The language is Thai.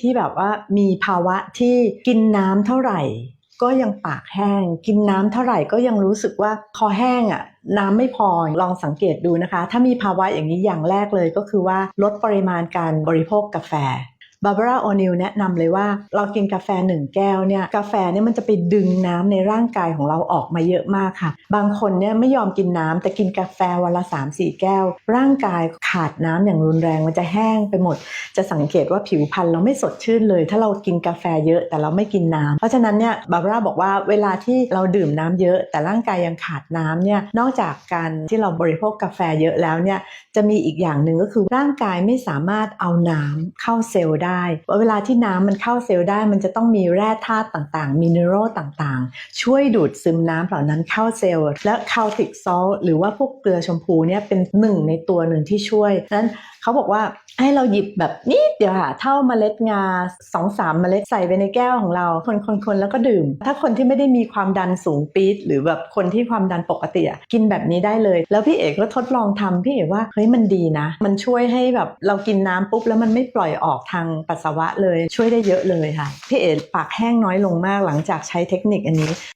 ที่แบบว่ามีภาวะที่กินน้ำเท่าไหร่ ก็ยังปากแห้ง กินน้ำเท่าไหร่ก็ยังรู้สึกว่าคอแห้งอะน้ำไม่พอลองสังเกตดูนะคะ ถ้ามีภาวะอย่างนี้อย่างแรกเลยก็คือว่าลดปริมาณการบริโภคกาแฟ บาร์บาร่าโอนิลแนะนำเลยว่าเรากินกาแฟหนึ่งแก้วเนี่ยกาแฟเนี่ยมันจะไปดึงน้ำในร่างกายของเราออกมาเยอะมากค่ะ บางคนเนี่ยไม่ยอมกินน้ำแต่กินกาแฟวันละ3-4 แก้ว ร่างกายขาดน้ำอย่างรุนแรงมันจะแห้งไปหมด จะสังเกตว่าผิวพรรณเราไม่สดชื่นเลย ถ้าเรากินกาแฟเยอะแต่เราไม่กินน้ำเพราะฉะนั้นเนี่ยบาร์บาร่าบอกว่าเวลาที่เราดื่มน้ำเยอะ แต่ร่างกายยังขาดน้ำเนี่ยนอกจากการที่เราบริโภคกาแฟเยอะแล้วเนี่ยจะมีอีกอย่างหนึ่งก็คือร่างกายไม่สามารถเอาน้ำเข้าเซลล์ได้ว่าเวลาที่น้ำมันเข้าเซลล์ได้ มันจะต้องมีแร่ธาตุต่างๆ มินเนอรัลต่างๆ ช่วยดูดซึมน้ำเหล่านั้นเข้าเซลล์ และคาลติกซอลหรือว่าพวกเกลือชมพูเนี่ยเป็นหนึ่งในตัวหนึ่งที่ช่วยนั้นเขาบอกว่าให้เราหยิบแบบนิดเดี๋ยวค่ะเท่าเมล็ดงาสองสามเมล็ดใส่ไปในแก้วของเรา คนๆๆแล้วก็ดื่ม ถ้าคนที่ไม่ได้มีความดันสูงปี๊ดหรือแบบคนที่ความดันปกติอะกินแบบนี้ได้เลย แล้วพี่เอกก็ทดลองทำพี่เอกว่าเฮ้ยมันดีนะ มันช่วยให้แบบเรากินน้ำปุ๊บแล้วมันไม่ปล่อยออกทางปัสสาวะเลยช่วยได้เยอะเลยค่ะพี่เอกปากแห้งน้อยลงมากหลังจากใช้เทคนิคอันนี้